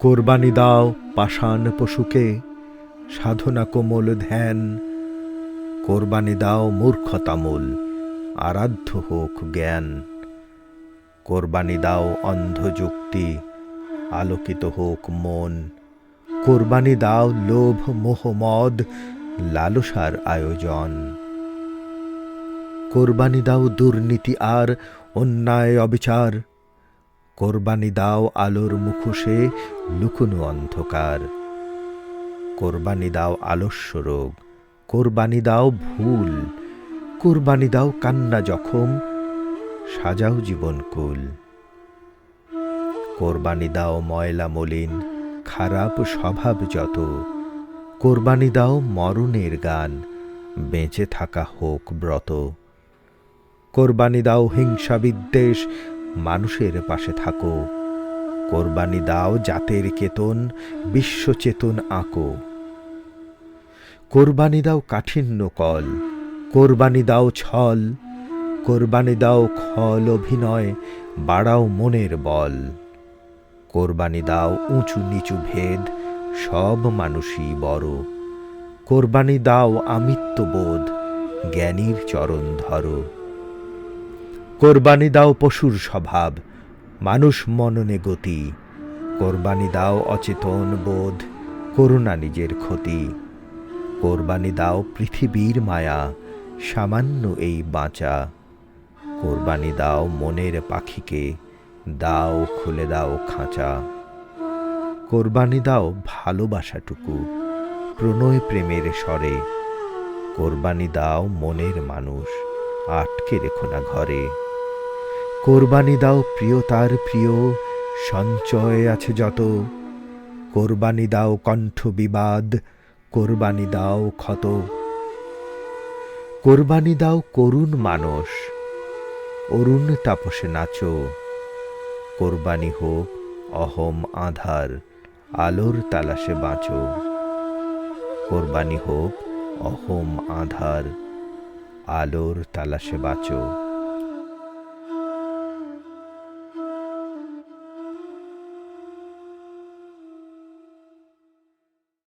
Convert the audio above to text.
কোরবানি দাও পাষাণ পশুকে, সাধনা কোমল ধ্যান। কোরবানি দাও মূর্খতামূল, আরাধ্য হোক জ্ঞান। কোরবানি দাও অন্ধ যুক্তি, আলোকিত হোক মন। কোরবানি দাও লোভ, মোহ, মদ, লালসার আয়োজন। কোরবানি দাও দুর্নীতি আর অন্যায় অবিচার কোরবানি দাও আলোর মুখোশে, লুকোনো অন্ধকার। কোরবানি দাও আলস্য রোগ, কোরবানি দাও ভুল, কোরবানি দাও কান্না জখম, সাজাও জীবনকুল কোরবানি দাও ময়লা মলিন, খারাপ স্বভাব যত, কোরবানি দাও মরণের গান, বেঁচে থাকা হোক ব্রত। কোরবানি দাও হিংসা বিদ্বেষ মানুষের পাশে থাকো। কোরবানি দাও জাতের কেতন বিশ্বচেতন আঁকো। কোরবানি দাও কাঠিন্য কল, কোরবানি দাও ছল, কোরবানি দাও খল অভিনয়, বাড়াও মনের বল। কোরবানি দাও উঁচু নিচু ভেদ, সব মানুষই বড়। কোরবানি দাও আমিত্ববোধ, জ্ঞানীর চরণ ধরো। কোরবানি দাও পশুর স্বভাব, মানুষ মননে গতি। কোরবানি দাও অচেতন বোধ, করুণা নিজের ক্ষতি। কোরবানি দাও পৃথিবীর মায়া, সামান্য এই বাঁচা। কোরবানি দাও মনের পাখিকে, দাও খুলে দাও খাঁচা। কোরবানি দাও ভালোবাসাটুকু, প্রণয় প্রেমের স্বরে। কোরবানি দাও মনের মানুষ, আটকে রেখো না ঘরে। কোরবানি দাও প্রিয়তার প্রিয়, সঞ্চয় আছে যত। কোরবানি দাও কণ্ঠ বিবাদ, কোরবানি দাও ক্ষত। কোরবানি দাও করুণ মানস, অরুণ তাপসে নাচো। কোরবানি হোক অহম আধার, আলোর তালাশে বাঁচো। কোরবানি হোক অহম আধার, আলোর তালাশে বাঁচো।